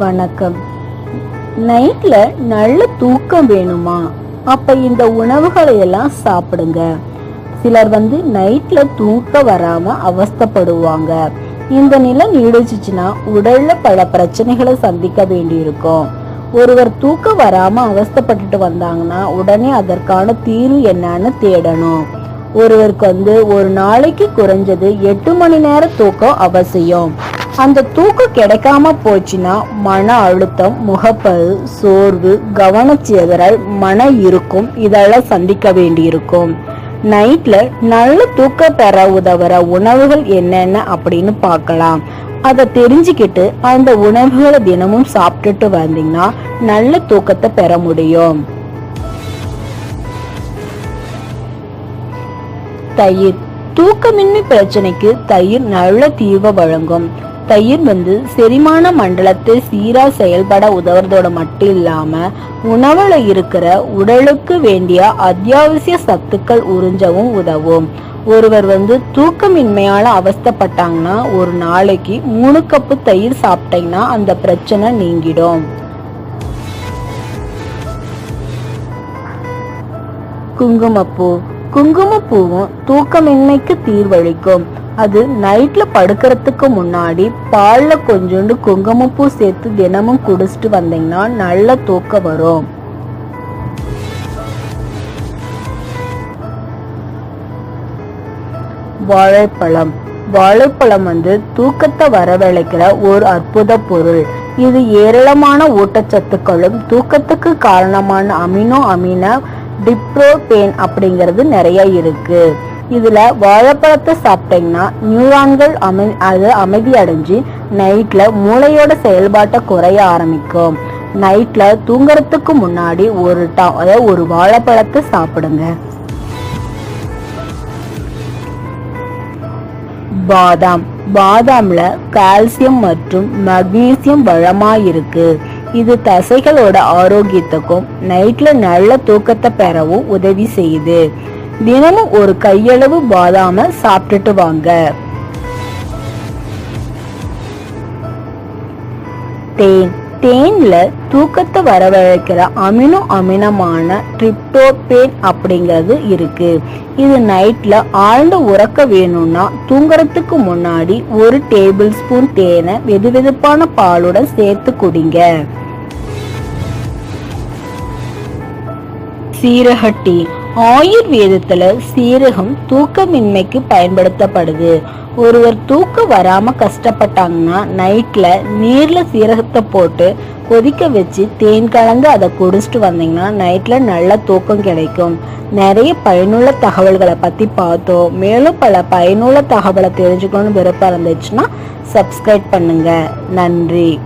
வணக்கம். நைட்ல நல்ல தூக்கம் வேணுமா? அப்ப இந்த உணவுகளை எல்லாம் சாப்பிடுங்க. சிலர் வந்து நைட்ல தூக்கம் வராம அவஸ்தைப்படுவாங்க. இந்த நிலை நீடிச்சுச்சுன்னா உடல்ல பல பிரச்சனைகளை சந்திக்க வேண்டியிருக்கும். ஒருவர் தூக்கம் வராம அவஸ்தைப்பட்டுட்டு வந்தாங்கன்னா உடனே அதற்கான தீர்வு என்னன்னு தேடணும். ஒருவருக்கு வந்து ஒரு நாளைக்கு குறைஞ்சது எட்டு மணி நேர தூக்கம் அவசியம். அந்த தூக்கம் கிடைக்காம போச்சுன்னா மன அழுத்தம் முகப்பரு சோர்வு கவனச்சிதறல் மன இருக்கும் இதெல்லாம் சந்திக்க வேண்டியிருக்கும். நைட்ல நல்ல தூக்கம் பெற உதவுற உணவுகள் என்னென்ன அப்படின்னு பார்க்கலாம். அதை தெரிஞ்சுக்கிட்டு அந்த உணவுகளை தினமும் சாப்பிட்டுட்டு வந்தீங்கன்னா நல்ல தூக்கத்தை பெற முடியும். தயிர். தூக்கமின்மை பிரச்சனைக்கு தயிர் நல்ல தீர்வை வழங்கும். தயிர் வந்து செரிமான மண்டலத்தை சீரா செயல்பட உதவுறதோட மட்டும் இல்லாம உணவுல இருக்கிற உடலுக்கு வேண்டிய அத்தியாவசிய சத்துக்கள் உறிஞ்சவும் உதவும். ஒருவர் வந்து தூக்கமின்மையால அவஸ்தைப்பட்டாங்கன்னா ஒரு நாளைக்கு மூணு கப்பு தயிர் சாப்பிட்டீங்கன்னா அந்த பிரச்சனை நீங்கிடும். குங்குமப்பூ. குங்குமப்பூவும் தூக்கமின்மைக்கு தீர்வளிக்கும். அது நைட்ல படுக்கிறதுக்கு முன்னாடி பால்ல கொஞ்சோண்டு குங்குமப்பூ சேர்த்து தினமும் குடிச்சிட்டு வந்தீங்கன்னா நல்ல தூக்கம் வரும். வாழைப்பழம். வாழைப்பழம் வந்து தூக்கத்தை வரவழைக்கிற ஒரு அற்புத பொருள். இது ஏராளமான ஊட்டச்சத்துக்களும் தூக்கத்துக்கு காரணமான அமினோ அமின டிப்ரோபேன் அப்படிங்கிறது நிறைய இருக்கு. இதுல வாழைப்பழத்தை சாப்பிட்டீங்கன்னா நியூரான்கள் அமை அது அமைதி அடைஞ்சு நைட்ல மூளையோட செயல்பாட்டை குறைய ஆரம்பிக்கும். நைட்ல தூங்குறதுக்கு முன்னாடி ஒரு டா அதாவது ஒரு வாழைப்பழத்தை சாப்பிடுங்க. பாதாம். பாதாம்ல கால்சியம் மற்றும் மக்னீசியம் வளமா இருக்கு. இது தசைகளோட ஆரோக்கியத்துக்கும் நைட்ல நல்ல தூக்கத்தை பெறவும் உதவி செய்யுது. தினமும் ஒரு கையளவு பாதாம சாப்பிட்டுட்டு வாங்க. தேன். தேன்ல தூக்கத்தை வரவழைக்கிற அமினோ அமினமான ட்ரிப்டோபேன் அப்படிங்கிறது இருக்கு. இது நைட்ல ஆழ்ந்த உறக்க வேணும்னா தூங்குறதுக்கு முன்னாடி ஒரு டேபிள் ஸ்பூன் தேனை வெதுவெதுப்பான பாலுடன் சேர்த்து குடிங்க. சீரக டீ. ஆயுர்வேதத்துல சீரகம் தூக்கமின்மைக்கு பயன்படுத்தப்படுது. ஒருவர் தூக்கம் வராம கஷ்டப்பட்டாங்கன்னா நைட்ல நீர்ல சீரகத்தை போட்டு கொதிக்க வச்சு தேன் கலந்து அதை குடிச்சிட்டு வந்தீங்கன்னா நைட்ல நல்ல தூக்கம் கிடைக்கும். நிறைய பயனுள்ள தகவல்களை பத்தி பார்த்தோம். மேலும் பல பயனுள்ள தகவலை தெரிஞ்சுக்கணும்னு விருப்பம் இருந்துச்சுன்னா சப்ஸ்கிரைப் பண்ணுங்க. நன்றி.